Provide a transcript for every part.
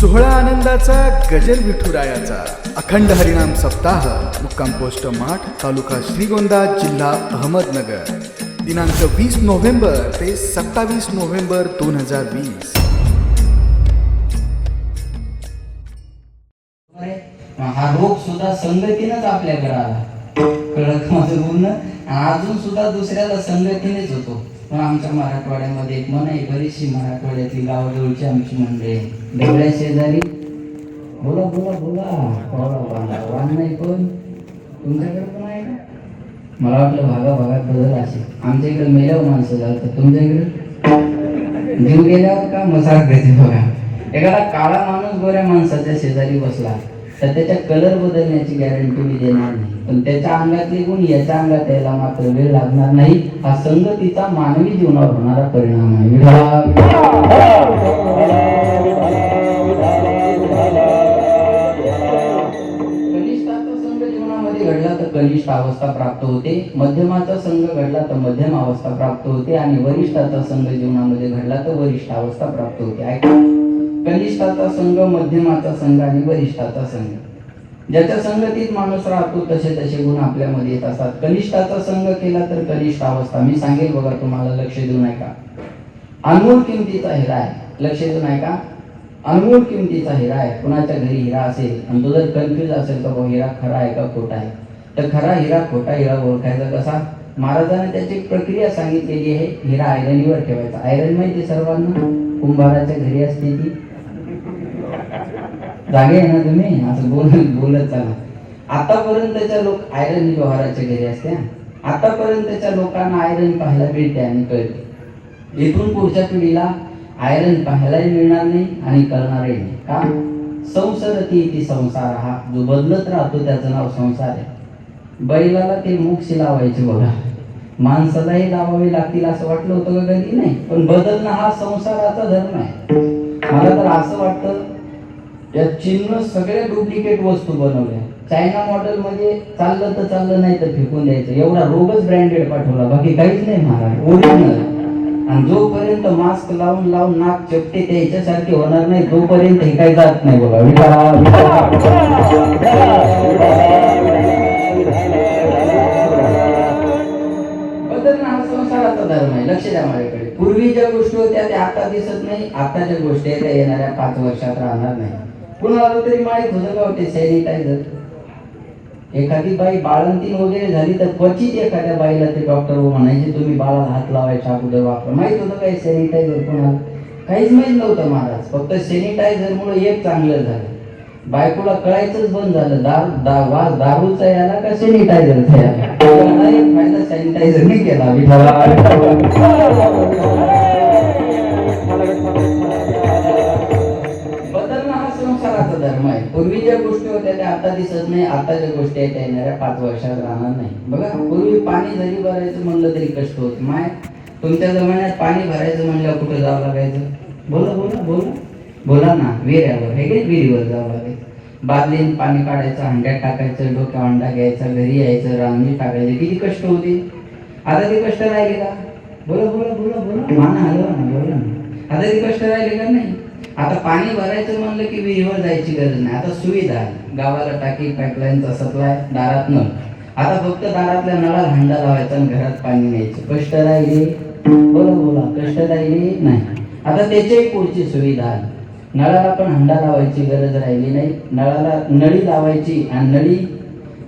सोहळा आनंदाचा गजर विठुरायाचा. अखंड हरिनाम सप्ताह मुक्काम पोस्ट माठ तालुका श्रीगोंदा जिल्हा अहमदनगर. दिनांक वीस नोव्हेंबर ते सत्तावीस नोव्हेंबर दोन हजार वीस. हा रोग सुद्धा संगतीनंच आपल्याकडे आला. कळत माझं बोलणं अजून सुद्धा दुसऱ्याला संगतीनेच होतो. पण आमच्या मराठवाड्यामध्ये एक मन आहे बरीचशी मराठवाड्यातली गावाजवळची आमची मंडळी डोळ्या शेजारी? बोला बोला बोला. बोला बोला वाण नाही पण तुमच्याकडे पण आहे का? मला वाटलं भागा भागात बदल असेल. आमच्या इकडे मेल्यावर माणसं झालं तुमच्या इकडे? जीव गेल्यावर का मसाज देते बघा? एखादा काळा माणूस गोऱ्या माणसाच्या शेजारी बसला. तर त्याच्या कलर बदलण्याची गॅरंटी मी देणार नाही. पण त्याच्या अंगातले गुण याच्या अंगात यायला मात्र वेळ लागणार नाही. हा संगतीचा मानवी जीवनावर होणारा परिणाम आहे. कनिष्ठाचा संघ जीवनामध्ये घडला तर कनिष्ठ अवस्था प्राप्त होते. मध्यमाचा संघ घडला तर मध्यम अवस्था प्राप्त होते. आणि वरिष्ठाचा संघ जीवनामध्ये घडला तर वरिष्ठ अवस्था प्राप्त होते. ऐका. कनिष्ठाचा संघ मध्यमाचा संघ आणि वरिष्ठाचा संघ. ज्याच्या संगतीत माणूस राहतो तसे तसे गुण आपल्यामध्ये येत असतात. कनिष्ठाचा संघ केला तर कनिष्ठ अवस्था. मी सांगेल बघा तुम्हाला लक्ष देऊ नका. अनमोल किमतीचा हिरा आहे. लक्ष देऊ नका. अनमोल किमतीचा हिरा आहे. कुणाच्या घरी हिरा असेल आणि तो जर कन्फ्युज असेल तर हिरा खरा आहे का खोटा आहे? तर खरा हिरा खोटा हिरा ओळखायचा कसा? महाराजाने त्याची प्रक्रिया सांगितलेली आहे. हिरा आयरनीवर ठेवायचा. आयरन माहिती सर्वांना? कुंभाराच्या घरी असते ती. जागे आहे ना तुम्ही? असं बोलत बोलत चला. आतापर्यंतच्या लोक आयरन व्यवहाराच्या घरी असते आतापर्यंतच्या लोकांना आयरन पाहायला भेटते आणि कळते. इथून पुढच्या पिढीला आयरन पाहायलाही मिळणार नाही आणि कळणारही नाही. का? संसरती ती संसार हा. जो बदलत राहतो त्याचं नाव संसार आहे. बैलाला ते मोक्ष लावायचे बघा. माणसालाही लावावे लागतील असं वाटलं होतं का कधी? नाही. पण बदलणं हा संसाराचा धर्म आहे. मला तर असं वाटतं या चीननं सगळ्या डुप्लिकेट वस्तू बनवल्या. चायना मॉडेल मध्ये चाललं तर चाललं नाही तर फेकून द्यायचं. एवढा रोगच ब्रँडेड पाठवला. बाकी काहीच नाही महाराज. ओरिजिनल आणि जोपर्यंत मास्क लावून लावून नाक चपटे ते याच्यासारखे होणार नाही तोपर्यंत हे काही जात नाही बघा. बदलणं हा संसाराचा धर्म आहे. लक्ष द्या माझ्याकडे. पूर्वी ज्या गोष्टी होत्या त्या आता दिसत नाही. आताच्या गोष्टी आहेत त्या येणाऱ्या पाच वर्षात राहणार नाही. कुणाला तरी माहीत होतं का होते? सॅनिटायझर एखादी बाई बाळंतीन वगैरे झाली तर क्वचित एखाद्या बाईला ते डॉक्टर म्हणायचे तुम्ही बाळाला हात लावायच्या अगोदर वापर. माहीत होतं काय सॅनिटायझर कोणाला? काहीच माहीत नव्हतं महाराज. फक्त सॅनिटायझर मुळे एक चांगलं झालं. बायकोला कळायचंच बंद झालं. दारू दा वास दारूचा याला का सॅनिटायझरचा याला? एक फायदा सॅनिटायझरने केला. पूर्वी ज्या गोष्टी होत्या त्या आता दिसत नाही आता ज्या गोष्टी आहेत त्या येणाऱ्या पाच वर्षात राहणार नाही. बघा पूर्वी पाणी जरी भरायचं म्हणलं तरी कष्ट होत. माय तुमच्या जमान्यात पाणी भरायचं म्हणलं कुठं जावं लागायचं? बोला बोला बोला. बोला ना विहिऱ्यावर हे काय विहिरीवर जावं लागायचं बादलीन पाणी काढायचं हंड्यात टाकायचं डोक्या अंडा घ्यायचा घरी यायचं रांगणी टाकायचं. किती कष्ट होते. आता ते कष्ट राहिले का? बोला बोला बोला बोला. माना हलवा ना बोला ना. आता ते कष्ट राहिले का नाही? आता पाणी भरायचं म्हणलं की विहिरीवर जायची गरज नाही. आता सुविधा गावाला टाकी पाईपलाईनचा सप्लाय दारात नळ आता फक्त दारातल्या नळाला हंडा लावायचा आणि घरात पाणी न्यायचं. कष्ट राहिले बोला बोला कष्ट राहिले नाही. आता त्याच्याही पुढची सुविधा नळाला पण हंडा लावायची गरज राहिली नाही. नळाला नळी लावायची आणि नळी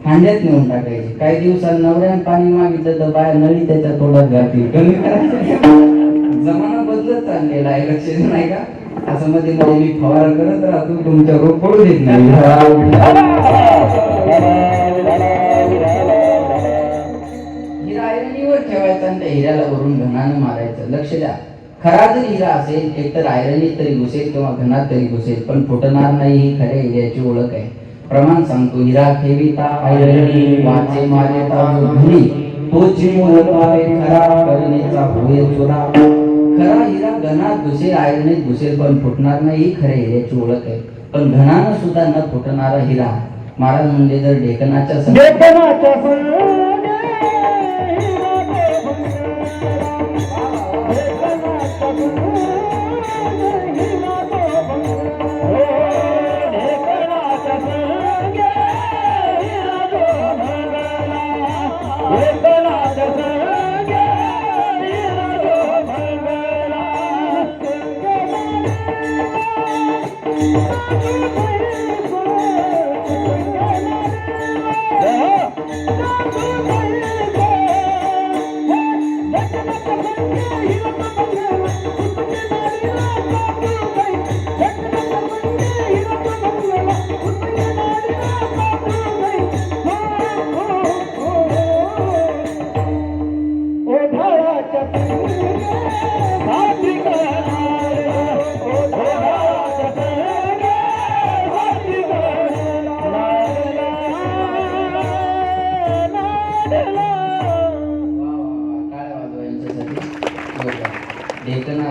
हांड्यात नेऊन टाकायची. काही दिवसात नवऱ्यानं पाणी मागितलं तर बाया नळी त्याच्या तोंडात घातली कमी करायचं जमाना बदलत चाललेला आहे लक्ष नाही का? असं मध्ये मध्ये मी फवार करत राहतो तुमच्या रोग पडू देत नाही. हिरा आयरनीवर ठेवायचा आणि त्या हिऱ्याला वरून घणानं मारायचं. लक्ष द्या. खरा जर हिरा असेल एक तर आयरनीत तरी घुसेल किंवा घनात तरी घुसेल पण फुटणार नाही ही खऱ्या हिऱ्याची ओळख आहे. प्रमाण सांगतो हिरा ठेविता आयरणी वाचे मारेता धुनी तो जी पावे खरा करणेचा होय चुरा. खरा हिरा घणा घुसेल आयरनीत घुसेल पण फुटणार नाही ही खरे हिऱ्याची ओळख आहे पण घणानं सुद्धा न फुटणारा हिरा महाराज म्हणजे जर ढेकणाच्या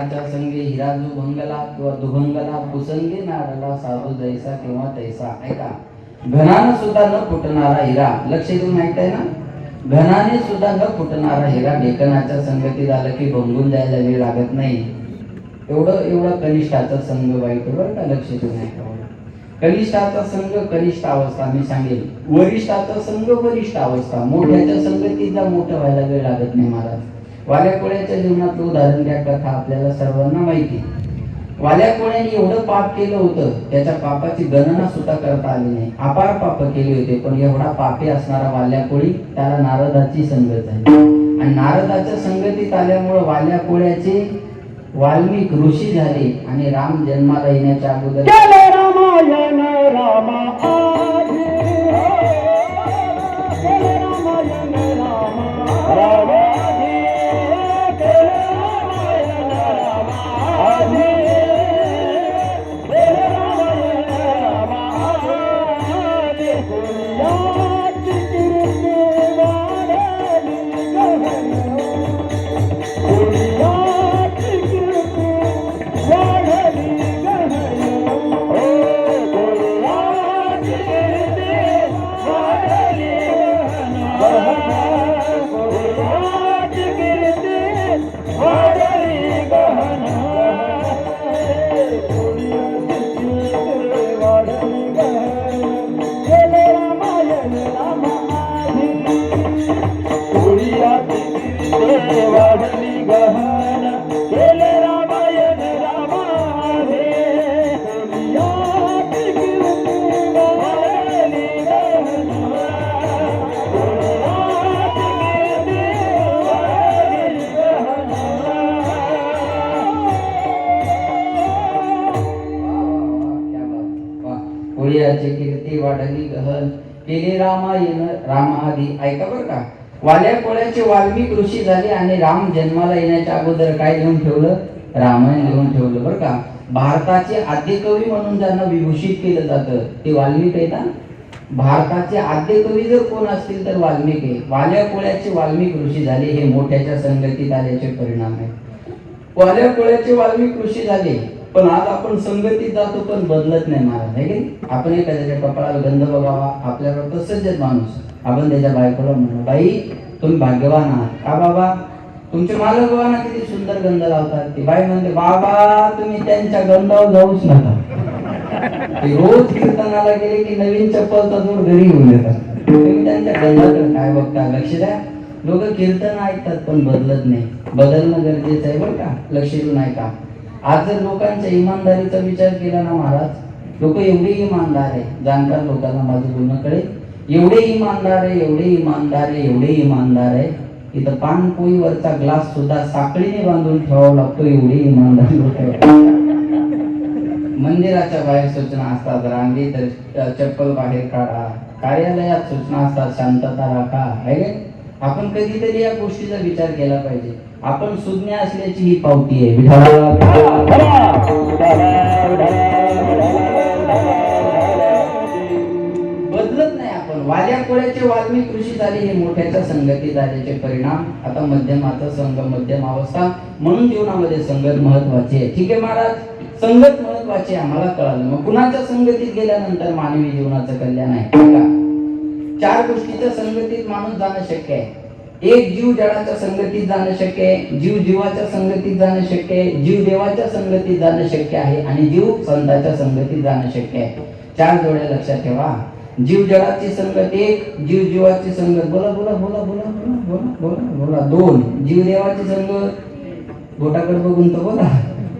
लेखनाचा संगे हिराजू भंगला किंवा दुभंगला पुसंगी नाडला साधू जैसा किंवा तैसा ऐका घनानं सुद्धा न फुटणारा हिरा लक्ष देऊन ऐकताय ना? घनाने सुद्धा न फुटणारा हिरा लेखनाच्या संगतीत आलं की भंगून जायला वेळ लागत नाही. एवढं एवढा कनिष्ठाचा संघ वाईट बरं का? लक्ष देऊन ऐका कनिष्ठाचा संघ कनिष्ठ अवस्था मी सांगेल. वरिष्ठाचा संघ वरिष्ठ अवस्था. मोठ्याच्या संगतीचा मोठं व्हायला वेळ लागत नाही महाराज. वाल्या कोळ्याच्या जीवनातलं उदाहरण त्या कथा आपल्याला सर्वांना माहिती. आहे. वाल्या कोळ्याने एवढं पाप केलं होतं त्याच्या पापाची गणना सुद्धा करता आली नाही. अपार पाप केले होते पण एवढा पापी असणारा वाल्या कोळी त्याला नारदाची संगत झाली. आणि नारदाच्या संगतीत आल्यामुळं वाल्या कोळ्याचे वाल्मिक ऋषी झाले आणि राम जन्माला येण्याच्या अगोदर केले रामायण रामा रामायण रामा Oh! केले रामायण रामादी ऐका बरं का. वाल्या कोळ्याचे वाल्मिक ऋषी झाले आणि राम जन्माला येण्याच्या अगोदर काय लिहून ठेवलं? रामायण लिहून ठेवलं बरं का. भारताचे आद्यकवी म्हणून ज्यांना विभूषित केलं जातं. ते वाल्मिक आहे ना? भारताचे आद्यकवी जर कोण असतील तर वाल्मिक आहे. वाल्या कोळ्याचे वाल्मिक ऋषी झाले हे मोठ्याच्या संगतीत आल्याचे परिणाम आहे. वाल्या कोळ्याचे वाल्मिक ऋषी झाले पण आज आपण संगतीत जातो पण बदलत नाही महाराज आहे की आपण एखाद्याच्या कपाळाला गंध बघावा आपल्याकडं तसंच माणूस. आपण त्याच्या बायकोला म्हणू बाई तुम्ही भाग्यवान आहात. का बाबा? तुमचे मालक बाबा ना किती सुंदर गंध लावतात. ती बाई म्हणते बाबा तुम्ही त्यांच्या गंधावर जाऊच नका. ते रोज कीर्तनाला गेले की नवीन चप्पल तजूर घरी घेऊन येतात तुम्ही त्यांच्या गंधाकडे काय बघता? लक्ष द्या. लोक कीर्तन ऐकतात पण बदलत नाही. बदलणं गरजेचं आहे बरं का? लक्ष देऊन ऐका. आज जर लोकांच्या इमानदारीचा विचार केला ना महाराज लोक एवढे इमानदार आहे जाणकार लोकांना माझं बोलणं कळेल. एवढे इमानदार आहे एवढे इमानदार आहे एवढे इमानदार आहे इथं पानपोईवरचा ग्लास सुद्धा साखळीने बांधून ठेवावा लागतो एवढे इमानदार लोक मंदिराच्या बाहेर सूचना असतात रांगेत तर चप्पल बाहेर काढा कार्यालयात सूचना असतात शांतता राखा आहे आपण कधीतरी या गोष्टीचा विचार केला पाहिजे. आपण सुज्ञ असल्याची ही पावती आहे. बदलत नाही आपण. वाल्या कोळ्याचे वाल्मी कृषी झाले हे मोठ्याच्या संगती झाल्याचे परिणाम. आता मध्यमाचा संघ मध्यम अवस्था. म्हणून जीवनामध्ये संगत महत्वाची आहे. ठीक आहे महाराज? संगत महत्वाची आहे आम्हाला कळालं. मग कुणाच्या संगतीत गेल्यानंतर मानवी जीवनाचं कल्याण आहे? बघा. चार गोष्टीच्या संगतीत माणूस जाणं शक्य आहे. एक जीव जडाच्या संगतीत जाणं शक्य आहे जीव जीवाच्या संगतीत जाणं शक्य आहे जीव देवाच्या संगतीत जाणं शक्य आहे आणि जीव संतांच्या संगतीत जाणं शक्य आहे. चार जोड्या लक्षात ठेवा. जीव जडाची संगत एक जीव जीवाची संगत बोला बोला बोला बोला बोला बोला बोला बोला दोन. जीव देवाची संगत बोटाकडे बघून तो बोला.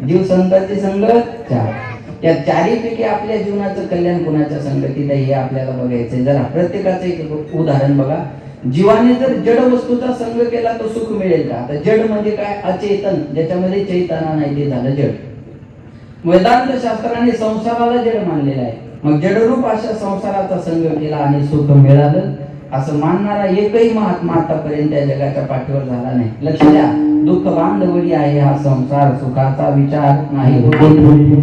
जीव संतांची संगत चार. या चारीपैकी आपल्या जीवनाचं कल्याण कुणाच्या संगतीत आहे हे आपल्याला बघायचंय. जरा प्रत्येकाचं एक उदाहरण बघा. जीवाने जर जड वस्तूचा संग केला तर सुख मिळेल का? आता जड म्हणजे काय? अचेतन. ज्याच्यामध्ये चैतना नाही ते झालं जड. वेदांत शास्त्राने संसाराला जड मानलेलं आहे. मग जडरूप अशा संसाराचा संग केला आणि सुख मिळालं. असं मानणारा एकही महात्मा आतापर्यंत या जगाच्या पाठीवर झाला नाही. लक्ष द्या. दुःख बांधवडी आहे हा संसार सुखाचा विचार नाही.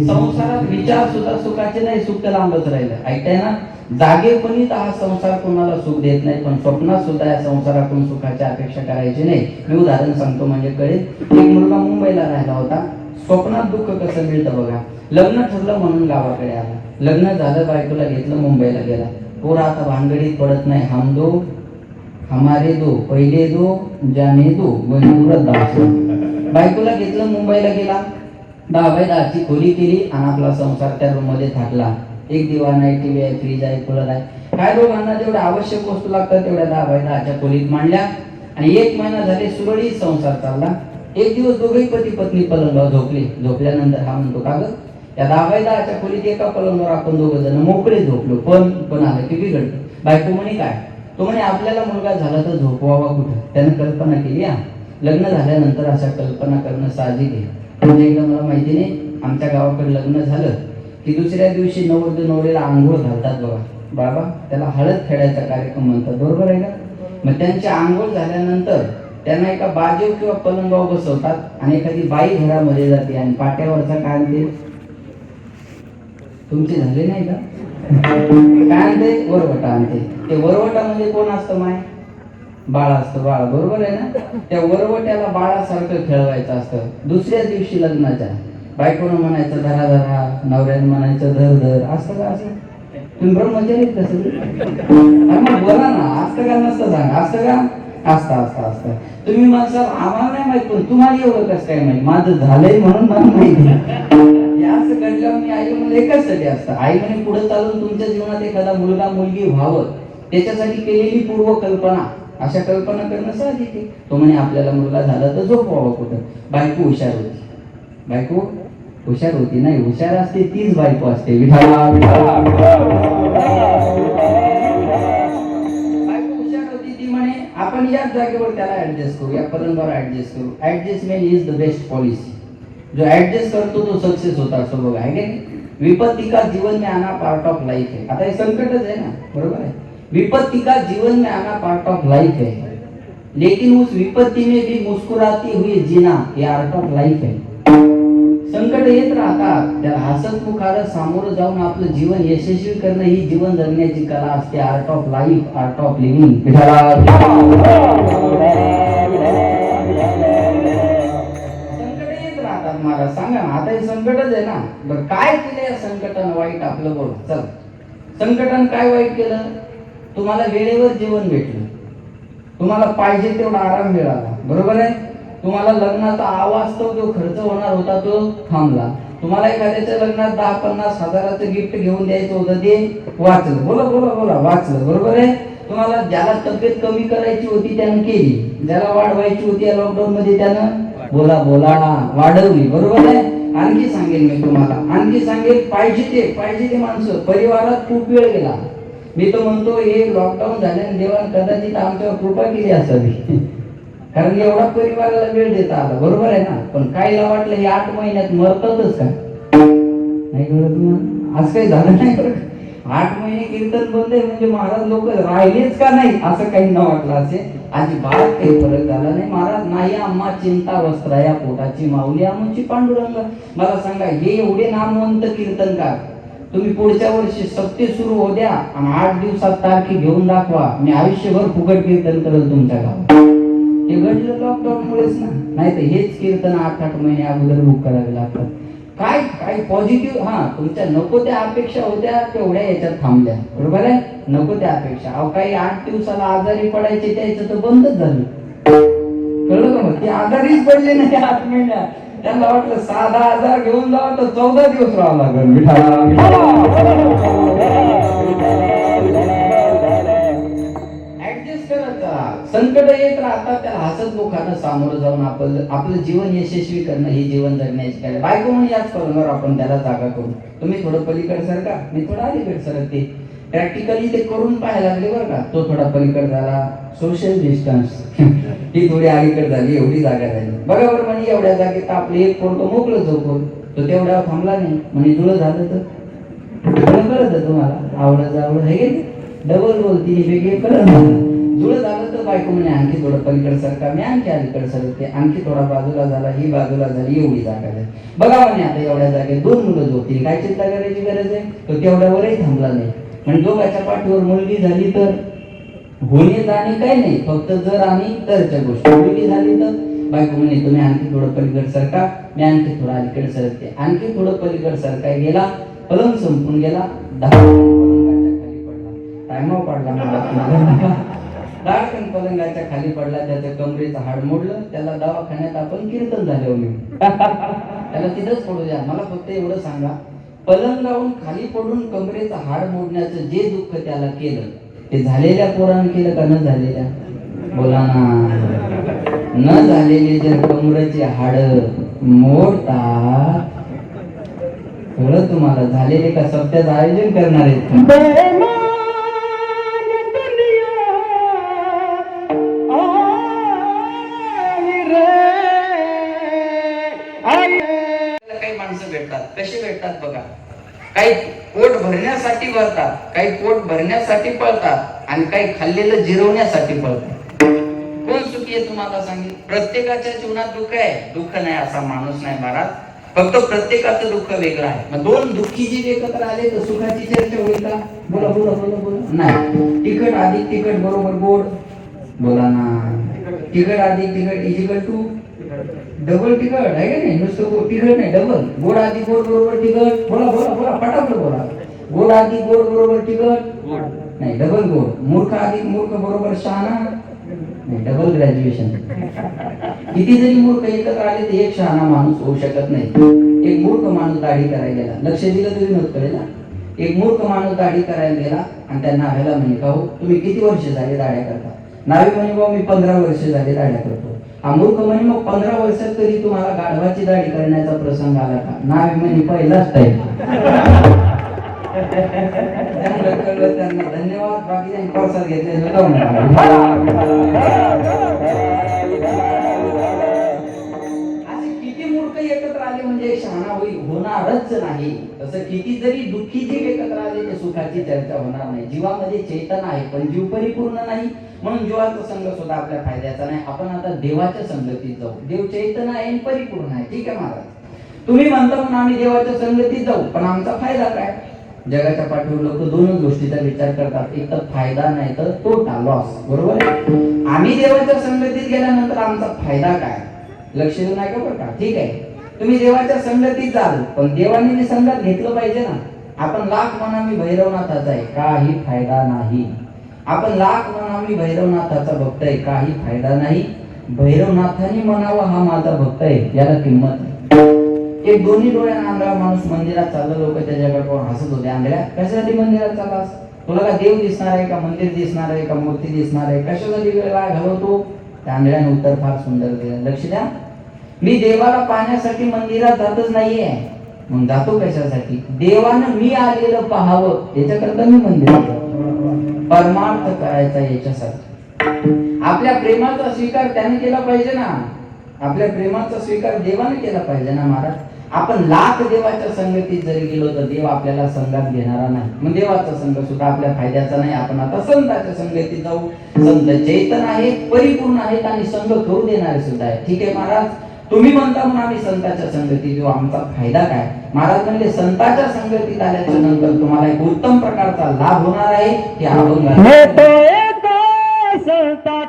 संसारात विचार सुद्धा सुखाचे नाही सुख तर लांबच राहिलं. ऐकताय ना? जागेपणी तर हा संसार कोणाला सुख देत नाही पण स्वप्नात सुद्धा या संसारातून सुखाची अपेक्षा करायची नाही. मी उदाहरण सांगतो म्हणजे कळेल. एक मुलगा मुंबईला राहिला होता. स्वप्नात दुःख कसं मिळतं बघा? लग्न ठरलं म्हणून गावाकडे आला. लग्न झालं बायकोला घेतलं मुंबईला गेला. पोरा आता भानगडीत पडत नाही. हमदो हमारे दो पहिले दो जाने दो बनवलं दास. बायकोला घेतलं मुंबईला गेला. दहा बाय दहाची खोली केली आणि आपला संसार त्या रूममध्ये थाटला. एक दिवाण आहे टीव्ही आहे फ्रीज आहे कूलर आहे. काय लोकांना जेवढ्या आवश्यक वस्तू लागतात तेवढ्या दहा बाय दहाच्या खोलीत मांडल्या. आणि एक महिना झाले सुरळीत संसार चालला. एक दिवस दोघेही पती पत्नी पलंगावर झोपले. झोपल्यानंतर हा म्हणतो का ग त्या दहा बाय दहाच्या खोलीत एका पलंगावर आपण दोघं जण मोकळे झोपलो. पण पण आलं की बिघडलं. बायको म्हणे काय? तो म्हणे आपल्याला मुलगा झाला तर झोपवावा कुठं? त्यानं कल्पना केली हा लग्न झाल्यानंतर अशा कल्पना करणं साहजिक आहे. म्हणजे एकदा मला माहिती नाही आमच्या गावाकडे लग्न झालं की दुसऱ्या दिवशी नवरदेव नवरीला आंघोळ घालतात बघा. बाबा त्याला हळद खेळायचा कार्यक्रम म्हणतात बरोबर आहे का? मग त्यांची आंघोळ झाल्यानंतर त्यांना एका बाजू किंवा पलंगावर बसवतात आणि एखादी बाई घरामध्ये जाते आणि पाट्यावरचा काय ते तुमचे झाले नाही का? काय आणते वरवटा आणते ते वरवटा म्हणजे कोण असतं माय? बाळ असतं. बाळ. बरोबर आहे ना? त्या वरवट्याला बाळासारखं खेळवायचं असतं. दुसऱ्या दिवशी लग्नाच्या. बायकोनं म्हणायचं धरा धरा. नवऱ्यानं म्हणायचं धर धर. असतं का असं? तुम्ही ब्रह्मचारी कसं बोला ना. असतं का नसतं सांगा. असतं का? असतं असतं असतं. तुम्ही म्हणसाल आम्हाला नाही माहीत पण तुम्हाला एवढं कसं काय माहीत? माझं झालंय म्हणून मला माहिती. असं असं घडल्यावर आई एकाचसाठी असतं आई म्हणे पुढे चालून तुमच्या जीवनात एखादा मुलगा मुलगी व्हावं त्याच्यासाठी केलेली पूर्व कल्पना अशा कल्पना करणं साहजिक आहे तो म्हणे आपल्याला मुलगा झाला तर झोपवावं कुठं? बायको हुशार होती. बायको हुशार होती नाही हुशार असते तीच बायको असते. विठाला विठाला बायको हुशार होती ती म्हणे आपण याच जागेवर त्याला ऍडजस्ट करू या पलंगावर ऍडजस्ट करू. Adjustment is the best policy जो ऍडजस्ट करतो तो सक्सेस होता असं बघा. आहे की नाही? विपत्ती का जीवन में आना पार्ट ऑफ लाइफ है। आता हे संकटच आहे ना? बरोबर आहे विपत्ति का जीवन में आना पार्ट ऑफ लाइफ है। लेकिन उस विपत्ति में भी मुस्कुराती हुई जीना हे आर्ट ऑफ लाइफ आहे संकट येत राहतात त्याला हसत मुखानं सामोरं जाऊन आपलं जीवन यशस्वी करणं ही जीवन जगण्याची कला असते art of life art of living मला सांगा ना आता हे संकटच आहे ना. बरं काय केलं या संकटानं वाईट आपलं बोल चल. संकटानं काय वाईट केलं? तुम्हाला वेळेवर जेवण भेटलं. तुम्हाला पाहिजे तेवढा आराम मिळाला. बरोबर आहे? तुम्हाला लग्नाचा आवाज तो जो खर्च होणार होता तो थांबला. तुम्हाला एखाद्याच्या लग्नात दहा पन्नास हजाराचं गिफ्ट घेऊन द्यायचं होतं ते वाचलं. बोला बोला बोला वाचलं. बरोबर आहे? तुम्हाला ज्याला तब्येत कमी करायची होती त्यानं केली. ज्याला वाढवायची होती या लॉकडाऊन मध्ये त्यानं बोला बोला वाढवली बरोबर आहे? आणखी सांगेन मी तुम्हाला आणखी सांगेन पाहिजे ते पाहिजे ते माणसं. परिवारात खूप वेळ गेला. मी तो म्हणतो हे लॉकडाऊन झाल्याने देवान कदाचित आमच्यावर कृपा केली असावी कारण एवढा परिवाराला वेळ देता आला बरोबर आहे ना? पण काहीला वाटलं हे आठ महिन्यात मरतातच का? नाही कळलं तुम्हाला आज काही झालं नाही बरं आठ महिने कीर्तन बंद आहे म्हणजे महाराज लोक राहिलेच का नाही? असं काही न वाटलं आणि बाळ काही फरक झाला नाही. महाराज नाही आम्हा चिंता वस्त्र या पोटाची माऊली आमची पांडुरंग. मला सांगा हे एवढे नामवंत कीर्तनकार तुम्ही पुढच्या वर्षी सत्य सुरू होऊ द्या आणि आठ दिवसात तारखे घेऊन दाखवा. मी आयुष्यभर फुकट कीर्तन करेल तुमच्या गावात. हे घडलं लॉकडाऊन मुळेच ना. नाही तर हेच कीर्तन आठ आठ महिने अगोदर बुक करावे लागतात. काय काय पॉझिटिव्ह हा तुमच्या नको त्या अपेक्षा होत्या तेवढ्या याच्यात थांबल्या. बरोबर आहे? नको त्या अपेक्षा. अहो काही आठ दिवसाला आजारी पडायचे त्याचं तर बंदच झालं. कळलं का मग? ते आजारीच पडले नाही आठ महिन्यात. त्यांना वाटलं साधा आजार घेऊन जावं तर चौदा दिवस राहावं लागेल. विठाला संकट येत राहतात त्याला हसत मुखानं सामोरं जाऊन आपलं आपलं जीवन यशस्वी करणं हे जीवन जगण्याची काय? बायको म्हणून याच पलंगावर आपण त्याला जागा करू. तुम्ही थोडं पलीकड सरका मी थोडं अलीकड सरकते. प्रॅक्टिकली ते करून पाहायला लागले बरं का. तो थोडा पलीकड झाला. सोशल डिस्टन्स ही थोडी अलीकड झाली एवढी जागा झाली. बघा बरं म्हणजे एवढ्या जागेत आपलं एक पोरतो मोकळं झोपून तो तेवढा थांबला नाही. म्हणजे जुळं झालं तर? जुळं तुम्हाला? आवडत आवड हे डबल बोल वेगळे कळत धुळ झालं तर बायको म्हणे आणखी थोडं पलीकडे सरका मी आणखी अलीकडे सरकते आणखी थोडा बाजूला झाला ही बाजूला झाली एवढी जागा झाली. बघा म्हणे आता एवढ्या जागेत दोन मुलं झोपतील. काय चिंता करायची गरज आहे? तो तेवढ्यावरही थांबला नाही. म्हणजे दोघाच्या पाठीवर मुलगी झाली तर? होणे जाणे काही नाही. फक्त जर आणि तरच्या गोष्टी. मुलगी झाली तर? बायको म्हणे तुम्ही आणखी थोडं पलीकडे सरका मी आणखी थोडं अलीकडे सरकते आणखी थोडं पलीकडे सरकाय गेला? पलंग संपून गेला. दहा पडला. टायमावर पडला मला. दाडकन पलंगाच्या खाली पडला त्याच्या कमरेचं हाड मोडलं त्याला दवाखान्यात आपण कीर्तन झाले त्याला तिथंच पडू द्या. मला फक्त एवढं सांगा पलंगावून खाली पडून कमरेचं हाड मोडण्याचं जे दुःख त्याला केलं ते झालेल्या पोरानं केलं का न झालेल्या? बोला ना. न झालेले जर कमरेचे हाड मोडतात थोडं तुम्हाला झालेले का सत्याचं आयोजन करणार आहेत? भेटतात? कसे भेटतात बघा? काही पोट भरण्यासाठी भरतात काही पोट भरण्यासाठी पळतात आणि काही खाल्लेलं जिरवण्यासाठी पळतात. कोण सुखी आहे तुम्हाला सांगेल प्रत्येकाच्या जीवनात दुःख आहे. दुःख नाही असा माणूस नाही महाराज. फक्त प्रत्येकाचं दुःख वेगळं आहे. मग दोन दुःखी जीव एकत्र आले तर सुखाची चर्चा होईल का? बोला बोला बोला बोला. नाही. तिखट अधिक तिखट बरोबर गोड. बोला ना. तिखट अधिक तिखट इजिकल टू डबल तिखट आहे का नाही? नुसतं तिखट नाही डबल गोड आधी गोड बरोबर तिखट बोला बोला बोला पटापट बोला. गोड आधी गोड बरोबर तिखट नाही डबल गोड. मूर्ख आधी मूर्ख बरोबर शहाणा नाही डबल ग्रॅज्युएशन किती जरी मूर्ख एकत्र आले तर एक शहाणा माणूस होऊ शकत नाही. एक मूर्ख माणूस दाढी करायला गेला. लक्ष दिलं तरी नव्हतं? एक मूर्ख माणूस दाढी करायला गेला आणि त्यांना नाव्याला म्हणे का हो तुम्ही किती वर्ष झाले दाढ्या करता? नावी म्हणे भाऊ मी पंधरा वर्ष झाले दाढ्या करतो. अमृत म्हणे मग पंधरा वर्षात तरी तुम्हाला गाढवाची दाढी करण्याचा प्रसंग आला का? नावी म्हणे पहिलाच टाईम त्यांना धन्यवाद. बाकी त्यांनी प्रसाद घेतले किती मूर्ख एकत्र आले म्हणजे शहाणा होईल होणारच नाही. तसं किती जरी दुःखी जीव एकत्र आले ते सुखाची चर्चा होणार नाही. जीवामध्ये चेतन आहे पण जीव परिपूर्ण नाही. म्हणून जीवाचा संघ सुद्धा आपल्या फायद्याचा नाही. आपण आता देवाच्या संगतीत जाऊ. देव चैतन आहे परिपूर्ण आहे. ठीक आहे महाराज? तुम्ही म्हणता म्हणून आम्ही देवाच्या संगतीत जाऊ पण आमचा फायदा काय? जगाच्या पाठीवर लोक दोनच गोष्टीचा विचार करतात. एक तर फायदा नाही तर तोटा लॉस बरोबर आहे? आम्ही देवाच्या संगतीत गेल्यानंतर आमचा फायदा काय? लक्ष देऊ नका बरं का. ठीक आहे? तुम्ही देवाच्या संगतीत जाल पण देवाने संगत घेतलं पाहिजे ना आपण लाख म्हणा मी भैरवनाथाचा आहे काही फायदा नाही. आपण लाख म्हणा मी भैरवनाथाचा भक्त आहे काही फायदा नाही. भैरवनाथाने म्हणावा हा माझा भक्त आहे याला किंमत नाही. एक दोन्ही डोळ्यानं आंधळा माणूस मंदिरात चालला लोक त्याच्याकडे पाहून हसत होते आंधळ्या कशासाठी मंदिरात चाललास तुला का देव दिसणार आहे का? मंदिर दिसणार आहे का? मूर्ती दिसणार आहे? कशासाठी वेळ घालवतो? त्या आंधळ्याने उत्तर फार सुंदर दिलं लक्ष द्या. मी देवाला पाहण्यासाठी मंदिरात जातच नाहीये. मग जातो कशासाठी? देवानं मी आलेलं पाहावं याच्याकरता मी मंदिरात परमार्थ करायचा याच्यासाठी. आपल्या प्रेमाचा स्वीकार त्याने केला पाहिजे ना. आपल्या प्रेमाचा स्वीकार देवाने केला पाहिजे ना महाराज? आपण लाख देवाच्या संगतीत जरी गेलो तर देव आपल्याला संघात घेणारा नाही. मग देवाचा संघ सुद्धा आपल्या फायद्याचा नाही. आपण आता संताच्या संगतीत जाऊ. संत चैतन आहेत परिपूर्ण आहेत आणि संघ करू देणारे सुद्धा आहे ठीक आहे महाराज? तुम्ही म्हणता म्हणून आम्ही संताच्या संगतीत येऊ आमचा फायदा काय? महाराज म्हणले संताच्या संगतीत आल्याच्यानंतर तुम्हाला एक उत्तम प्रकारचा लाभ होणार आहे हे एक संता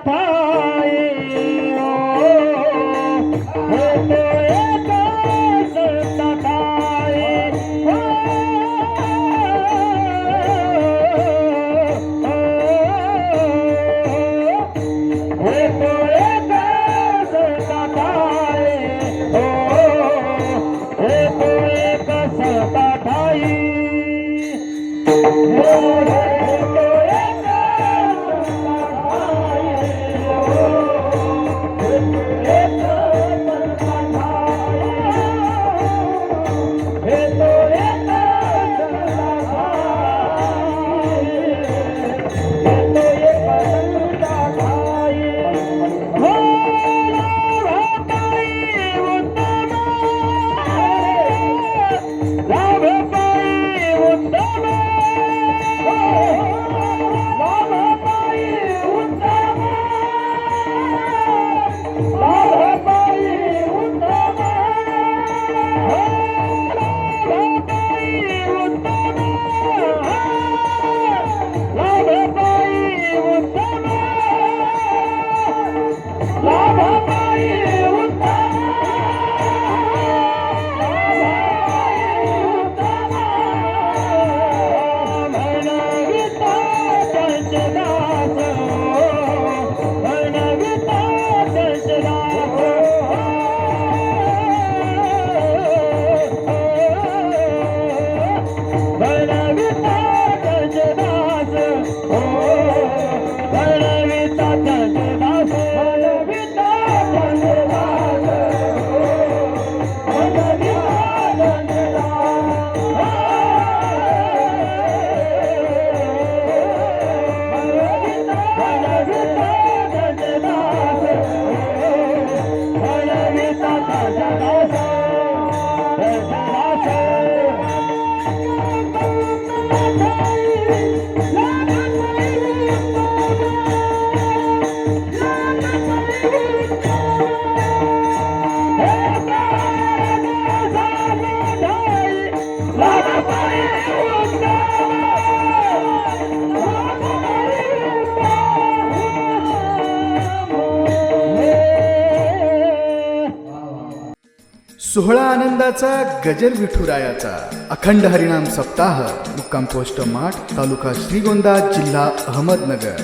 सोहळा आनंदाचा गजर विठुरायाचा. अखंड हरिणाम सप्ताह मुक्काम पोस्ट माठ तालुका श्रीगोंदा जिल्हा अहमदनगर.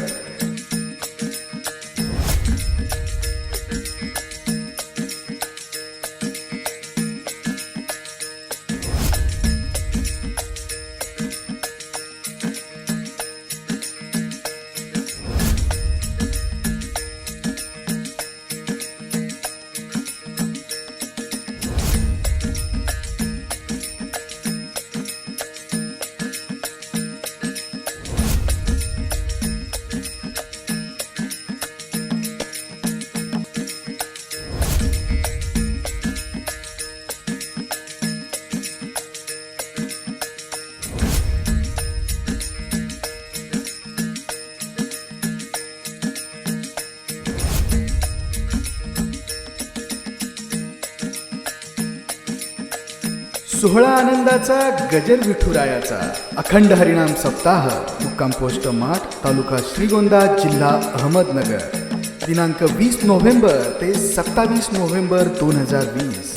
सोहळा आनंदाचा गजर विठुरायाचा. अखंड हरिणाम सप्ताह मुक्काम पोस्ट माठ तालुका श्रीगोंदा जिल्हा अहमदनगर. दिनांक वीस नोव्हेंबर ते सत्तावीस नोव्हेंबर दोन हजार वीस.